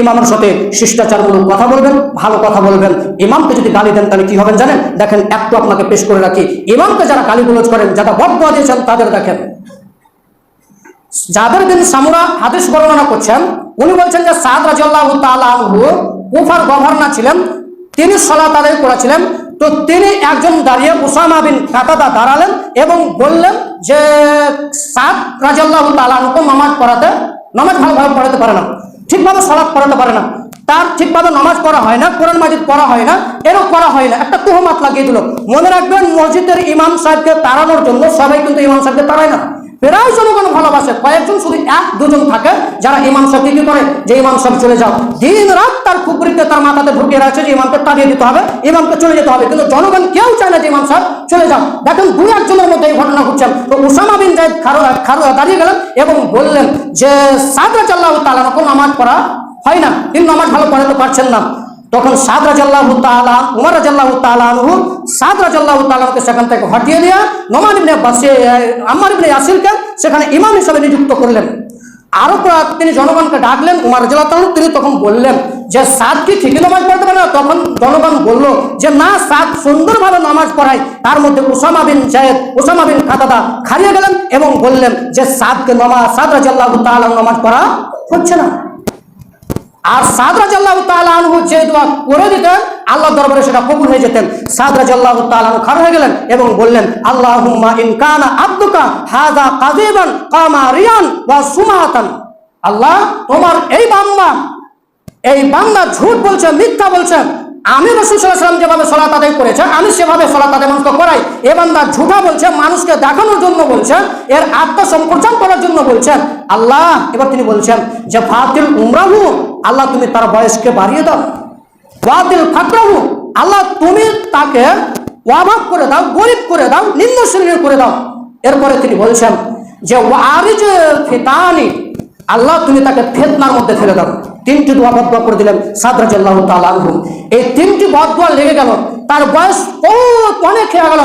ইমামের সাথে শিষ্টাচারমূলক কথা বলবেন, ভালো কথা বলবেন। ইমামকে যদি গালি দেন, তাহলে কি হবেন জানেন? দেখেন একটু আপনাকে পেশ করে রাখি। ইমামকে যারা গালি গুলোজ করেন, যারা বদয়া দিয়েছেন, তাদের দেখেন। যাদের দিন সামুরা হাদিস বর্ণনা করছেন, উনি বলছেন যে সাদ কুফার গভর্নর ছিলেন, তিনি সলাত আদায় করেছিলেন। তো তিনি একজন দাঁড়িয়ে উসামা বিন কাতাদা দাঁড়ালেন এবং বললেন যে সাদ রাজিয়াল্লাহ তালুকে নামাজ পড়াতে, নামাজ ভালোভাবে পড়াতে পারে না। ঠিকভাবে সলাপ পড়াতে পারে না। তার ঠিকভাবে নামাজ পড়া হয় না, কোরআন মাজিদ পড়া হয় না এরকম করা হয় না। একটা তুহমাত লাগিয়ে দিল। মনে রাখবেন মসজিদের ইমাম সাহেবকে তাড়ানোর জন্য সবাই কিন্তু ইমাম সাহেবকে তাড়ায় না। জনগণ ভালোবাসে কয়েকজন শুধু এক, দুজন থাকে যারা ইমাম সাহেব কি করে, যে ইমাম সাহেব চলে যাও। দিন রাত তার কুকুরিতে তার মাথাতে ঢুকিয়ে রাখছে যে ইমামকে তাড়িয়ে দিতে হবে ইমামকে চলে যেতে হবে। কিন্তু জনগণ কেউ চায় না যে ইমাম সাহেব চলে যাও দেখেন দু একজনের মধ্যে এই ঘটনা ঘটছে। তো উসামা বিন জায়দ খারো খারো দাঁড়িয়ে গেলেন এবং বললেন যে সাদরা চাল্লাহ তালানকে নামাজ পড়া হয় না। কিন্তু নামাজ ভালো পড়াতে পারছেন না। তখন সাদ রাজাল্লাহ তালা উমর রাজাল্লাহ তালাহু সেখান থেকে হটিয়ে দিয়া নোমান ইবনে বাসে আম্মার ইবনে ইয়াসিরকে সেখানে ইমাম হিসাবে নিযুক্ত করলেন। আরও তিনি জনগণকে ডাকলেন, উমার রাজাল্লাহ তিনি তখন বললেন যে, সাদ কি ঠিকই নামাজ পড়তে পারে না? তখন জনগণ বলল যে, না, সাদ সুন্দরভাবে নামাজ পড়ায়। তার মধ্যে Usama bin Zayed Usama bin Qatada খারিয়ে গেলেন এবং বললেন যে, সাদকে নামাজ, সাদ রাজাল্লাহ তালা নামাজ পড়া হচ্ছে না। আর সাদরাজ আল্লাহ তালু যে দোয়া করে দিতেন আল্লাহ দরবারে সেটা কবুল হয়ে যেতেন। সাদরাজ আল্লাহ তালু খার হয়ে গেলেন এবং বললেন আল্লাহ ইনকানা আব্দুকা হাদা কাজেবান কামা ওয়া সুমাতান। আল্লাহ, তোমার এই বাম্মা এই বাংলা ঝুট বলছে, মিথ্যা বলছে আমি রসুল সাল্লাম যেভাবে সলাত আদায় করেছে, আমি সেভাবে সলাত আদায় মানুষকে করাই। এ বান্দা ঝুঠা বলছে, মানুষকে দেখানোর জন্য বলছে, এর আত্মসম্প্রচার করার জন্য বলছেন আল্লাহ, এবার তিনি বলছেন যে, ফাতিল উমরাহু, আল্লাহ তুমি তার বয়সকে বাড়িয়ে দাও। ফাতিল ফাকরাহু আল্লাহ তুমি তাকে অভাব করে দাও, গরিব করে দাও, নিম্ন শ্রেণির করে দাও। এরপরে তিনি বলছেন যে ওয়ারিজ ফিতানি আল্লাহ তুমি তাকে ফেতনার মধ্যে ফেলে দাও। তিনটি দোয়া বদুয়া করে দিলেন সাদরাজাল্লাহ তালু এই তিনটি বদুয়া লেগে গেল, তার বয়স অনেক হয়ে গেল।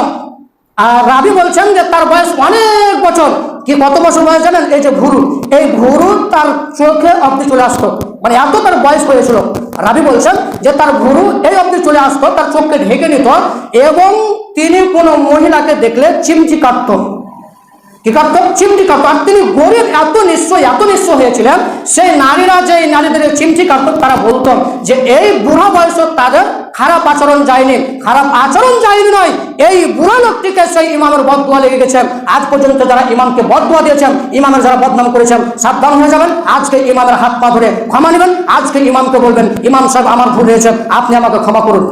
আর রাবি বলছেন যে তার বয়স অনেক বছর। কি কত বছর বয়স জানেন? এই যে ভুরু। এই ভুরু তার চোখে অব্দি চলে আসতো। মানে এত তার বয়স হয়েছিল। রাবি বলছেন যে তার ভুরু এই অব্দি চলে আসতো, তার চোখকে ঢেকে নিত এবং তিনি কোনো মহিলাকে দেখলে চিমচি কাটতো। কি করতো চিমটি কাটতো। আর তিনি গরিব, এত নিশ্চয় এত নিশ্চয় হয়েছিলেন, সেই নারীরা যে নারীদের চিমটি কাটতো তারা বলতো যে এই বুড়া বয়স তাদের খারাপ আচরণ যায়নি, খারাপ আচরণ যায়নি নয়, এই বুড়া লোকটিকে সেই ইমামের বদুয়া লেগে গেছে। আজ পর্যন্ত যারা ইমামকে বদুয়া দিয়েছেন, ইমামের যারা বদনাম করেছেন, সাবধান হয়ে যাবেন। আজকে ইমামের হাত পা ধরে ক্ষমা নেবেন, আজকে ইমামকে বলবেন, ইমাম সাহেব, আমার ভুল হয়েছে, আপনি আমাকে ক্ষমা করুন।